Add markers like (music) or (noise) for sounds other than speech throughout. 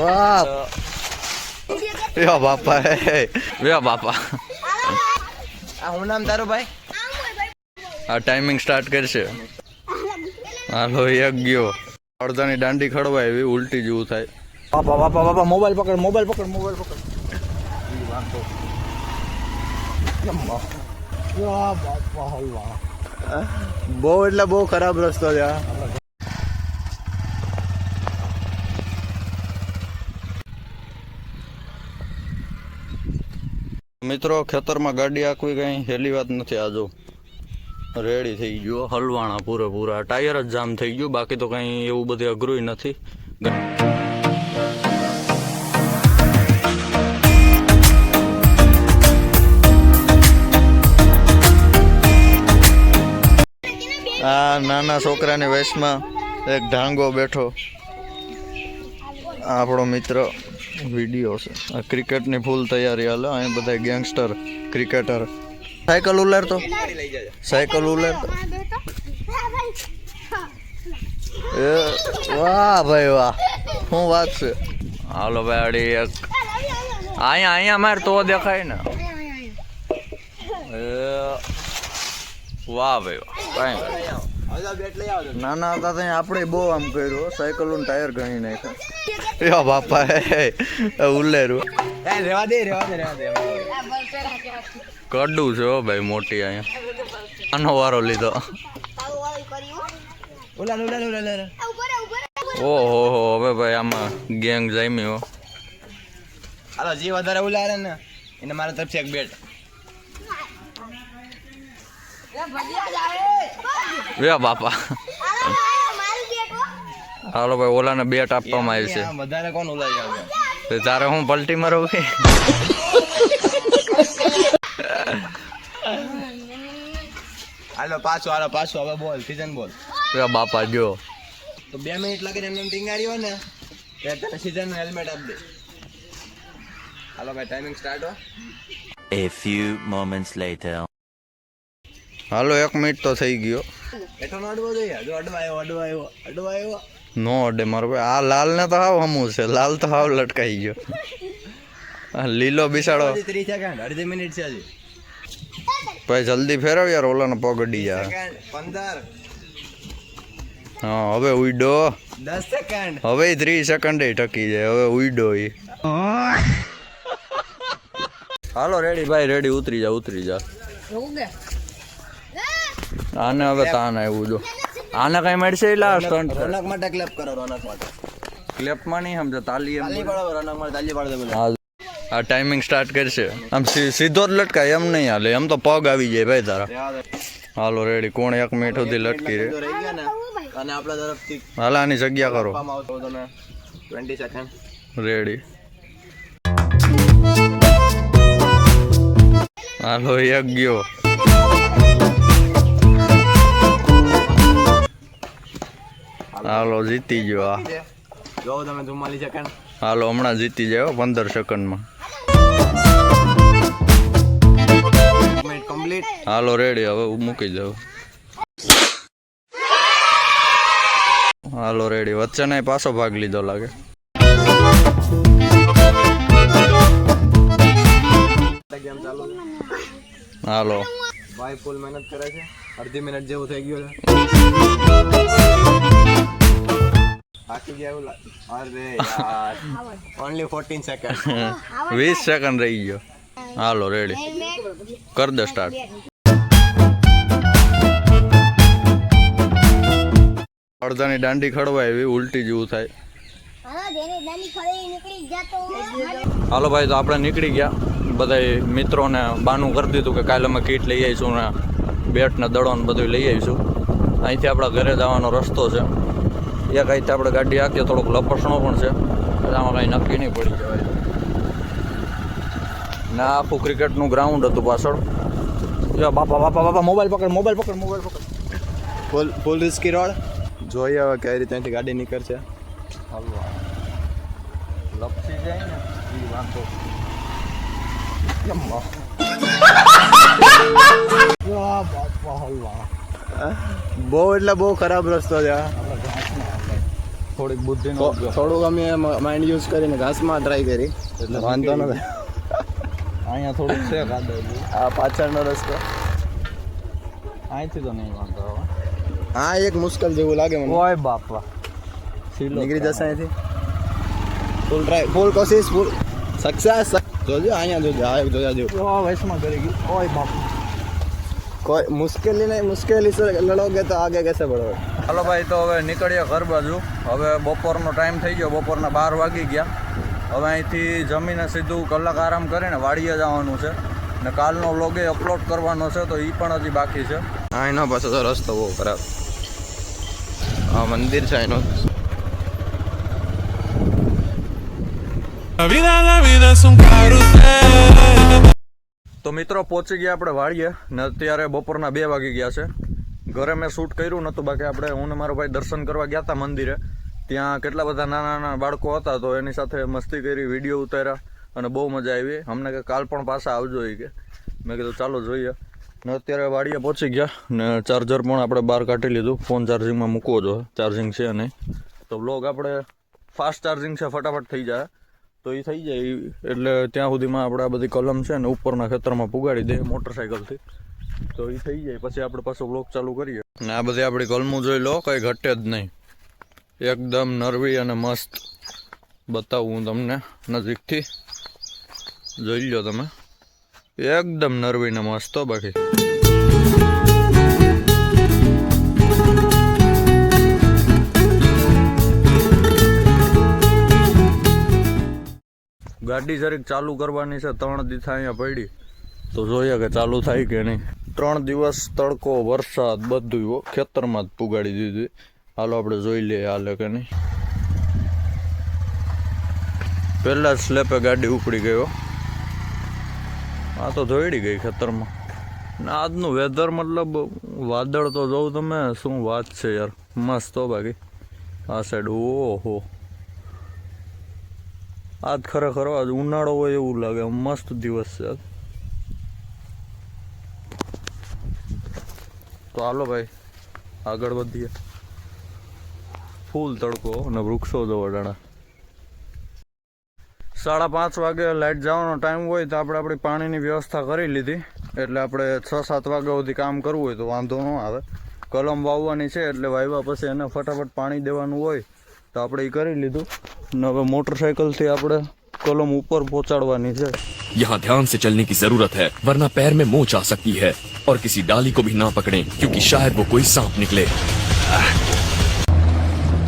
વાહ યો બાપા હે યો બાપા આ હું નામ તારું ભાઈ? આ ટાઈમિંગ સ્ટાર્ટ કરશે. હાલો એક ગયો. અડધાની દાંડી ખડવાય એવી ઉલટી જેવું થાય. બાપા બાપા બાપા મોબાઈલ પકડ મોબાઈલ પકડ મોબાઈલ પકડ. બહુ એટલે બહુ ખરાબ રસ્તો છે મિત્રો, ખેતરમાં ગાડી આખવી કઈ હેલી વાત નથી આજો રેડી થઈ ગયો હલવાણા પૂરેપૂરા. ટાયર જ જામ થઈ ગયું, બાકી તો કઈ એવું બધું અઘરું નથી. આ નાના છોકરાની વેશમાં એક ઢાંગો બેઠો. આપણો મિત્ર. વીડિયો છે. આ ક્રિકેટની ફૂલ તૈયારી હાલે. અહીં બધા ગેંગસ્ટર ક્રિકેટર સાયકલ ઉલેરતો. સાયકલ ઉલેરતો. એ, વાહ ભાઈ વાહ. શું વાત છે? હાલો ભાઈ અડી એક. અહીંયા અહીંયા મારે તો દેખાય ને. વાહ ભાઈ વાહ. કાંઈ નાના હતા ત્યાં આપણે બહુ આમ કર્યું. સાયકલનું ટાયર ગણી નાખ્યા. યો બાપા ઉલ્લેરું રેવા દે રેવા દે રેવા દે કડું છે હો ભાઈ મોટી અહીંયા. આનો વારો લીધો. ઓહો હો હવે ભાઈ આમાં ગેંગ જામી હો. હાલો જે વધારે ઉલારે ને એને મારા તરફથી એક બેટ. વે બાપા. હાલો ભાઈ ઓલાને બેટ આપવામાં આવી છે. વધારે કોણ આવે? તો તારે હું પલટી મારો કે હાલો પાછો હાલો પાછો હવે બોલ સીઝન બોલ. વે બાપા જો તો બે મિનિટ લાગે એમને એમ ટીંગારી હોય ને ત્યારે સીઝનનું હેલ્મેટ આપી દે. હાલો ભાઈ ટાઈમિંગ સ્ટાર્ટ હો. A few moments later. હાલો એક મિનિટ તો થઈ ગયો. નો અડવો જોઈએ. જો અડવા આવ્યો અડવા આવ્યો અડવા આવ્યો. નો અડે મારો ભાઈ. આ લાલ ને તો હાવ હમું છે. લાલ તો હાવ લટકાઈ ગયો. લીલો બિસાડો. અડધી મિનિટ છે હજી. ભાઈ જલ્દી ફેરવ યાર ઓલાનો પગ અડી જાય પંદર. હા હવે ઉઈડો. દસ સેકન્ડ. હવે ત્રીસ સેકન્ડે ટકી જાય. હવે ઉઈડો એ (laughs) હાલો રેડી ભાઈ રેડી ઉતરી જા ઉતરી જા. આને હવે તાન આવ્યું જો. આને કઈ મળશે એટલે આ સ્ટન્ટ રોનક માટે ક્લેપ કરો રોનક માટે. ક્લેપમાં નહીં સમજો તાલી એમ તાલી પાડો રોનક માટે તાલી પાડો બોલો આ ટાઈમિંગ સ્ટાર્ટ કરશે. આમ સીધો જ લટકાય એમ નહીં હાલે. એમ તો પગ આવી જાય ભાઈ તારા. હાલો રેડી કોણ એક મિનિટ સુધી લટકી રહી અને આપણા તરફથી હાલ આની જગ્યા કરો. આપવામાં આવતો તમે ટ્વેન્ટી સેકન્ડ રેડી હાલો એક ગયો. હાલો જીતી ગયો આ. જો તમે ચુમ્માલીસ સેકન્ડ હાલો હમણાં જીતી જાય હો, પંદર સેકન્ડમાં. કમ્પ્લીટ હાલો રેડી હવે મૂકી દઉં. હાલો રેડી વચ્ચે નહીં પાછો ભાગ લીધો લાગે. હાલો. ભાઈ ફૂલ મહેનત કરે છે. અડધી મિનિટ જેવું થઈ ગયું છે. બાકી ગયા એવું અરે યાર. ઓનલી ફોર્ટીન સેકન્ડ વીસ સેકન્ડ રહી ગયો. હાલો રેડી કર દે સ્ટાર્ટ અડધાની દાંડી ખડવાય એવી ઉલટી જેવું થાય. હાલો ભાઈ તો આપણે નીકળી ગયા. બધા મિત્રોને બાનું કરી દીધું કે કાલે અમે કીટ લઈ આવીશું ને બેટ ને દડો ને બધું લઈ આવીશું. અહીંથી આપણા ઘરે જવાનો રસ્તો છે. એક અહીંથી આપણે ગાડી હાકીએ થોડોક લપસણો પણ છે. આમાં કાંઈ નક્કી નહીં પડી જવાય. ના આખું ક્રિકેટનું ગ્રાઉન્ડ હતું પાછળ. બાપા બાપા બાપા મોબાઈલ પકડ મોબાઈલ પકડ મોબાઈલ પકડ. ફૂલ રિસ્કી જોઈએ હવે કઈ રીતે અહીંથી ગાડી નીકળશે. હલવા લપસી જાય ને એ વાંધો. બાપા હલવા બહુ એટલે બહુ ખરાબ રસ્તો છે થોડીક બુદ્ધિ થોડુંક અમે માઇન્ડ યુઝ કરીને ઘાસમાં ટ્રાય કરી. એટલે વાંધો નથી. અહીંયા થોડુંક છે આ પાછળનો રસ્તો. અહીંથી તો નહીં વાંધો હા એક મુશ્કેલ જેવું લાગે મને. ઓય બાપા. નીકળી જશે અહીંથી. ફૂલ ટ્રાય ફૂલ કોશિશ ફૂલ સક્સેસ જોજો અહીંયા જોજો આ એક જોજો જેવું. ઓ વૈશમાં કરી ગઈ ઓય બાપા. કોઈ મુશ્કેલી નહીં મુશ્કેલી સે લડોગે તો આગે કેસે બળો હાલો ભાઈ તો હવે નીકળીએ ઘર બાજુ. હવે બપોરનો ટાઈમ થઈ ગયો બપોરના બાર વાગી ગયા. હવે અહીંથી જમીને સીધું કલાક આરામ કરીને વાડીએ જવાનું છે. ને કાલનો વ્લોગે અપલોડ કરવાનો છે તો એ પણ હજી બાકી છે. હા એનો પાછો તો રસ્તો બહુ ખરાબ. આ મંદિર છે એનો. La vida, la vida es un carrusel. તો મિત્રો પહોંચી ગયા આપણે વાડીએ. ને અત્યારે બપોરના બે વાગી ગયા છે. ઘરે મેં શૂટ કર્યું નહોતું બાકી આપણે હું ને મારો ભાઈ દર્શન કરવા ગયા હતા મંદિરે. ત્યાં કેટલા બધા નાના નાના બાળકો હતા તો એની સાથે મસ્તી કરી વીડિયો ઉતાર્યા અને બહુ મજા આવી. અમને કે કાલ પણ પાછા આવજો એ કે. મેં કીધું ચાલો જોઈએ. ને અત્યારે વાડીએ પહોંચી ગયા ને ચાર્જર પણ આપણે બહાર કાઢી લીધું. ફોન ચાર્જિંગમાં મૂકવો જો ચાર્જિંગ છે નહીં. તો બ્લોગ આપણે ફાસ્ટ ચાર્જિંગ છે ફટાફટ થઈ જાય. તો એ થઈ જાય. એટલે ત્યાં સુધીમાં આપણે આ બધી કલમ છે ને ઉપરના ખેતરમાં પુગાડી દઈએ મોટરસાયકલથી. તો એ થઈ જાય. પછી આપણે પાછો બ્લોક ચાલુ કરીએ. ને આ બધી આપણી કલમું જોઈ લો, કંઈ ઘટે જ નહીં. એકદમ નરવી અને મસ્ત બતાવું હું તમને નજીકથી. જોઈ લો તમે. એકદમ નરવી ને મસ્ત બાકી. ગાડી જરીક ચાલુ કરવાની છે, ત્રણ દિવસ અહીંયા પડી. તો જોઈએ કે ચાલુ થાય કે નહીં. ત્રણ દિવસ તડકો, વરસાદ બધું ખેતરમાં જ પુગાડી દીધી. હાલો આપણે જોઈ લઈએ હાલે કે નહીં. પહેલા સ્લેપે ગાડી ઉપડી ગયો આ તો જોઈડી ગઈ ખેતરમાં. ને આજનું વેધર મતલબ વાદળ તો જોઉં તમે, શું વાત છે યાર. મસ્ત હો બાકી. આ સાઈડ ઓહો. આજ ખરેખર આજ ઉનાળો હોય એવું લાગે. મસ્ત દિવસ છે. તો હાલો ભાઈ, આગળ વધીએ. ફૂલ તડકો અને વૃક્ષો જોવો સાડા પાંચ વાગે લાઇટ જવાનો ટાઈમ હોય તો આપણે આપણી પાણીની વ્યવસ્થા કરી લીધી. એટલે આપણે છ સાત વાગ્યા સુધી કામ કરવું હોય તો વાંધો ન આવે. કલમ વાવવાની છે એટલે વાવ્યા પછી એને ફટાફટ પાણી દેવાનું હોય. તો આપણે એ કરી લીધું ને હવે મોટરસાયકલથી આપણે કલમ ઉપર પહોંચાડવાની છે यहाँ ध्यान से चलने की जरूरत है वरना पैर में मोच आ सकती है और किसी डाली को भी ना पकड़ें क्योंकि शायद वो कोई सांप निकले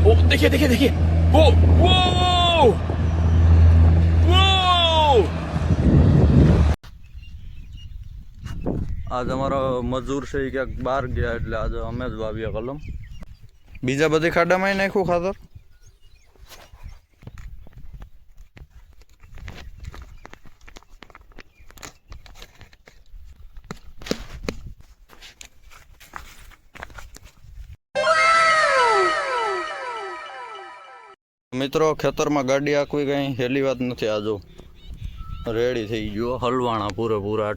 ओ देखिए देखिए देखिए वो वो वो આજ અમારા મજૂર છે એ ક્યાંક બહાર ગયા એટલે આજે અમે જ વાવીએ કલમ બીજા બધી ખાડામાં નાખ્યું ખાતર મિત્રો ખેતરમાં ગાડી આખવી કઈ હેલી વાત નથી આજો રેડી થઈ ગયો હલવાણા પૂરેપૂરા.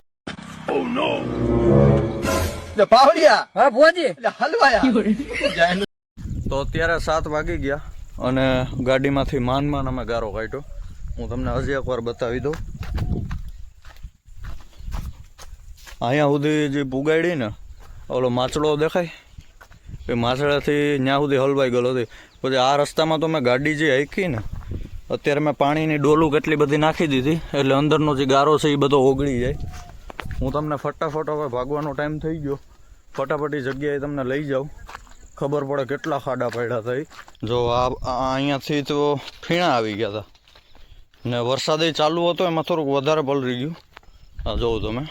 પાવડિયા હા ભોજી હલવાયા. તો અત્યારે સાત વાગી ગયા અને ગાડીમાંથી માન માન અમે ગારો કાઢ્યો. હું તમને હજી એકવાર બતાવી દઉં. અહીંયા સુધી જે પુગાડી ને ઓલો માછડો દેખાય? એ માછડાથી ત્યાં સુધી હલવાઈ ગયેલો હતી પછી આ રસ્તામાં તો મેં ગાડી જે હાંકી ને, અત્યારે મેં પાણીની ડોલું કેટલી બધી નાખી દીધી, એટલે અંદરનો જે ગારો છે એ બધો ઓગળી જાય. હું તમને ફટાફટ હવે ભાગવાનો ટાઈમ થઈ ગયો. ફટાફટ જગ્યાએ તમને લઈ જાઉં. ખબર પડે કેટલા ખાડા પડ્યા થઈ. જો આ અહીંયાથી તો ફીણા આવી ગયા હતા ને વરસાદ ચાલુ હતો, એમાં થોડુંક વધારે પલરી ગયું. આ જોઉં તમે.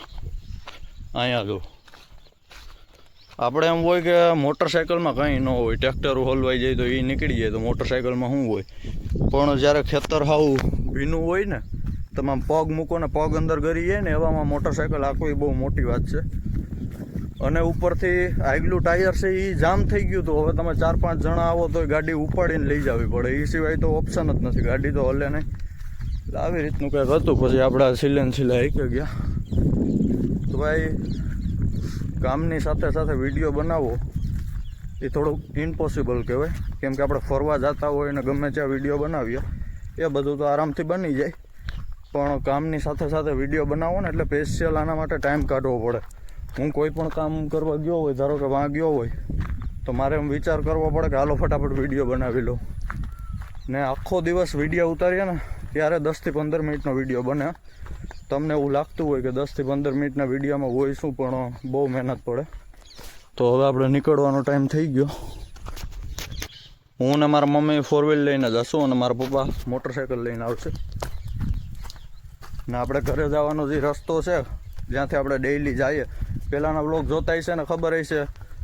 અહીંયા જો. આપણે એમ હોય કે મોટરસાયકલમાં કંઈ ન હોય, ટ્રેક્ટર હલવાઈ જાય તો એ નીકળી જાય તો મોટરસાયકલમાં શું હોય? પણ જ્યારે ખેતર હાવ ભીનું હોય ને, તમામ પગ મૂકો ને પગ અંદર ગરી જાય ને, એવામાં મોટરસાયકલ આખવી બહુ મોટી વાત છે. અને ઉપરથી આગલું ટાયર છે એ જામ થઈ ગયું તો હવે તમે ચાર પાંચ જણા આવો તો ગાડી ઉપાડીને લઈ જવી પડે. એ સિવાય તો ઓપ્શન જ નથી. ગાડી તો હલે નહીં. એટલે આવી રીતનું કંઈક હતું. પછી આપણા સિલેન સિલાઈ સિલે ગયા. તો ભાઈ કામની સાથે સાથે વીડિયો બનાવો, એ થોડુંક ઇમ્પોસિબલ કહેવાય. કેમ કે આપણે ફરવા જતા હોય ને ગમે ત્યાં વીડિયો બનાવીએ, એ બધું તો આરામથી બની જાય. પણ કામની સાથે સાથે વીડિયો બનાવો ને એટલે સ્પેશિયલ આના માટે ટાઈમ કાઢવો પડે. હું કોઈ પણ કામ કરવા ગયો હોય, ધારો કે વાં ગયો હોય, તો મારે એમ વિચાર કરવો પડે કે હાલો ફટાફટ વીડિયો બનાવી લો ને આખો દિવસ વીડિયો ઉતારીએ ને, ત્યારે દસથી પંદર મિનિટનો વીડિયો બને. તમને એવું લાગતું હોય કે દસથી પંદર મિનિટના વિડીયોમાં હોય શું, પણ બહુ મહેનત પડે. તો હવે આપણે નીકળવાનો ટાઈમ થઈ ગયો. હું ને મારા મમ્મી ફોર વ્હીલ લઈને જશું અને મારા પપ્પા મોટરસાઇકલ લઈને આવશે. ને આપણે ઘરે જવાનો જે રસ્તો છે, જ્યાંથી આપણે ડેઈલી જઈએ. પહેલાંના બ્લોગ જોતા હશે ને ખબર હશે.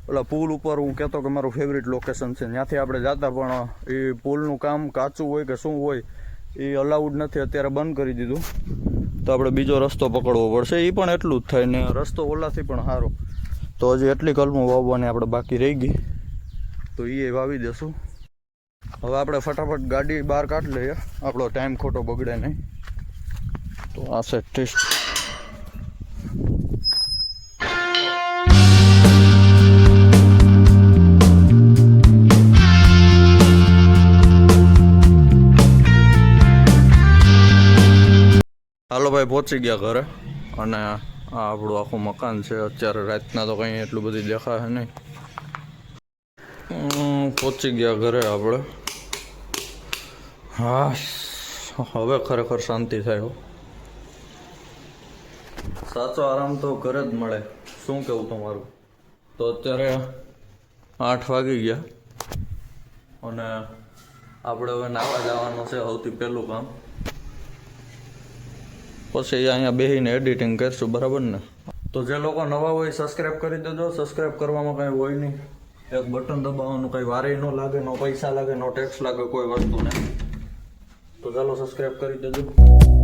ઓલા પુલ ઉપર હું કહેતો કે મારું ફેવરિટ લોકેશન છે. ત્યાંથી આપણે જતા પણ એ પુલનું કામ કાચું હોય કે શું હોય, એ અલાઉડ નથી. અત્યારે બંધ કરી દીધું. તો આપણે બીજો રસ્તો પકડવો પડશે. એ પણ એટલું જ થાય ને રસ્તો ઓલાથી પણ સારો. તો હજી એટલી કલમો વાવવાની આપણે બાકી રહી ગઈ. તો એ વાવી દેશું. હવે આપણે ફટાફટ ગાડી બહાર કાઢી લઈએ. આપણો ટાઈમ ખોટો બગડે નહીં. તો આ છે ટેસ્ટ હાલો ભાઈ પહોંચી ગયા ઘરે. અને આ આપણું આખું મકાન છે. અત્યારે રાતના તો કંઈ એટલું બધું દેખાશે નહીં. પહોંચી ગયા ઘરે આપણે. હા, હવે ખરેખર શાંતિ થાય સાચો આરામ તો ઘરે જ મળે. શું કેવું તમારું? તો અત્યારે આઠ વાગી ગયા. અને આપણે હવે નાવા જવાનું છે સૌથી પહેલું કામ. પછી અહીંયા બેહીને એડિટિંગ કરશું, બરાબર ને? તો જે લોકો નવા હોય સબસ્ક્રાઈબ કરી દેજો. સબસ્ક્રાઈબ કરવામાં કાંઈ હોય નહીં. એક બટન દબાવવાનું કંઈ વારે ન લાગે, નો પૈસા લાગે, નો ટેક્સ લાગે કોઈ વસ્તુને. તો ચાલો સબસ્ક્રાઈબ કરી દેજો.